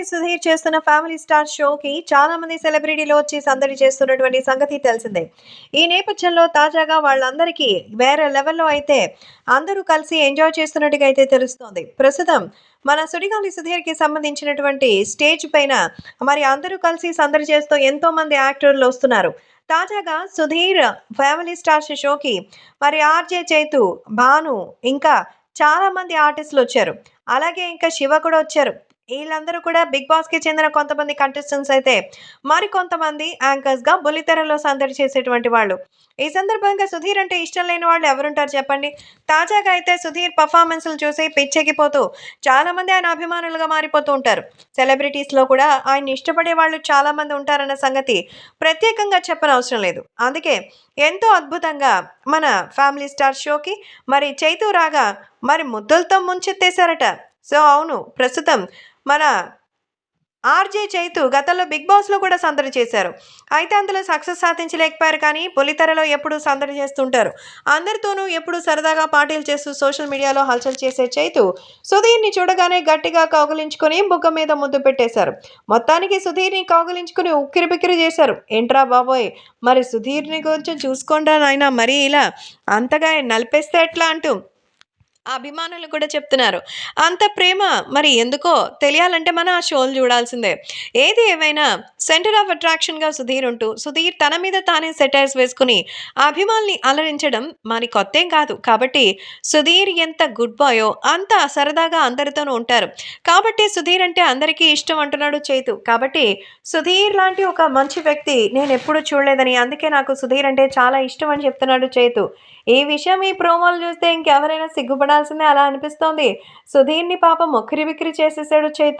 మంది సుధీర్ చేస్తున్న family star షోకి చాలా మంది సెలబ్రిటీలు వచ్చి సందడి చేస్తున్నటువంటి సంగతి తెలిసిందే. ఈ నేపథ్యంలో తాజాగా వాళ్ళందరికీ వేరే లెవెల్లో అయితే అందరూ కలిసి ఎంజాయ్ చేస్తున్నట్టుగా అయితే తెలుస్తోంది. ప్రస్తుతం మన సుడిగాలి సుధీర్కి సంబంధించినటువంటి స్టేజ్ పైన మరి అందరూ కలిసి సందడి చేస్తూ ఎంతో మంది యాక్టర్లు వస్తున్నారు. తాజాగా సుధీర్ ఫ్యామిలీ స్టార్స్ షోకి మరి ఆర్జే చైతు భాను ఇంకా చాలా మంది ఆర్టిస్టులు వచ్చారు. అలాగే ఇంకా శివ కూడా వచ్చారు. వీళ్ళందరూ కూడా బిగ్ బాస్కి చెందిన కొంతమంది కంటెస్టెంట్స్ అయితే మరి కొంతమంది యాంకర్స్గా బుల్లితెరలో సందడి చేసేటువంటి వాళ్ళు. ఈ సందర్భంగా సుధీర్ అంటే ఇష్టం లేని వాళ్ళు ఎవరుంటారు చెప్పండి? తాజాగా అయితే సుధీర్ పర్ఫార్మెన్స్లు చూసి పిచ్చెక్కిపోతూ చాలామంది ఆయన అభిమానులుగా మారిపోతూ ఉంటారు. సెలబ్రిటీస్లో కూడా ఆయన ఇష్టపడే వాళ్ళు చాలామంది ఉంటారన్న సంగతి ప్రత్యేకంగా చెప్పనవసరం లేదు. అందుకే ఎంతో అద్భుతంగా మన ఫ్యామిలీ స్టార్ షోకి మరి చైతూ రాగా మరి ముద్దులతో ముంచెత్తేశారట. సో అవును ప్రస్తుతం మన ఆర్జే చైతు గతంలో బిగ్ బాస్లో కూడా సందడి చేశారు. అయితే అందులో సక్సెస్ సాధించలేకపోయారు కానీ పొలితెరలో ఎప్పుడూ సందడి చేస్తుంటారు. అందరితోనూ ఎప్పుడూ సరదాగా పార్టీలు చేస్తూ సోషల్ మీడియాలో హల్చల్ చేసే చైతు సుధీర్ని చూడగానే గట్టిగా కౌగులించుకొని బుగ్గ మీద ముద్దు పెట్టేశారు. మొత్తానికి సుధీర్ని కౌగులించుకుని ఉక్కిరి బిక్కిరి చేశారు. ఏంట్రా బాబోయ్ మరి సుధీర్ని కొంచెం చూసుకోండి నాయన మరీ ఇలా అంతగా నలిపేస్తే ఎట్లా? అంటూ అభిమానులు కూడా చెప్తున్నారు. అంత ప్రేమ మరి ఎందుకో తెలియాలంటే మనం ఆ షోలు చూడాల్సిందే. ఏది ఏమైనా సెంటర్ ఆఫ్ అట్రాక్షన్గా సుధీర్ ఉంటూ సుధీర్ తన మీద తానే సెటైర్స్ వేసుకుని అభిమానుల్ని అలరించడం మరి కొత్తేం కాదు. కాబట్టి సుధీర్ ఎంత గుడ్ బాయో అంత సరదాగా అందరితోనూ ఉంటారు. కాబట్టి సుధీర్ అంటే అందరికీ ఇష్టం అంటున్నాడు చేతు. కాబట్టి సుధీర్ లాంటి ఒక మంచి వ్యక్తి నేను ఎప్పుడూ చూడలేదని అందుకే నాకు సుధీర్ అంటే చాలా ఇష్టం అని చెప్తున్నాడు చేతు. ఈ విషయం ఈ ప్రోమోలు చూస్తే ఇంకెవరైనా సిగ్గుపడాల్సిందే అలా అనిపిస్తోంది. సుధీర్ని పాపం మొక్కిరి బిక్కిరి చేసేసాడు చైతు.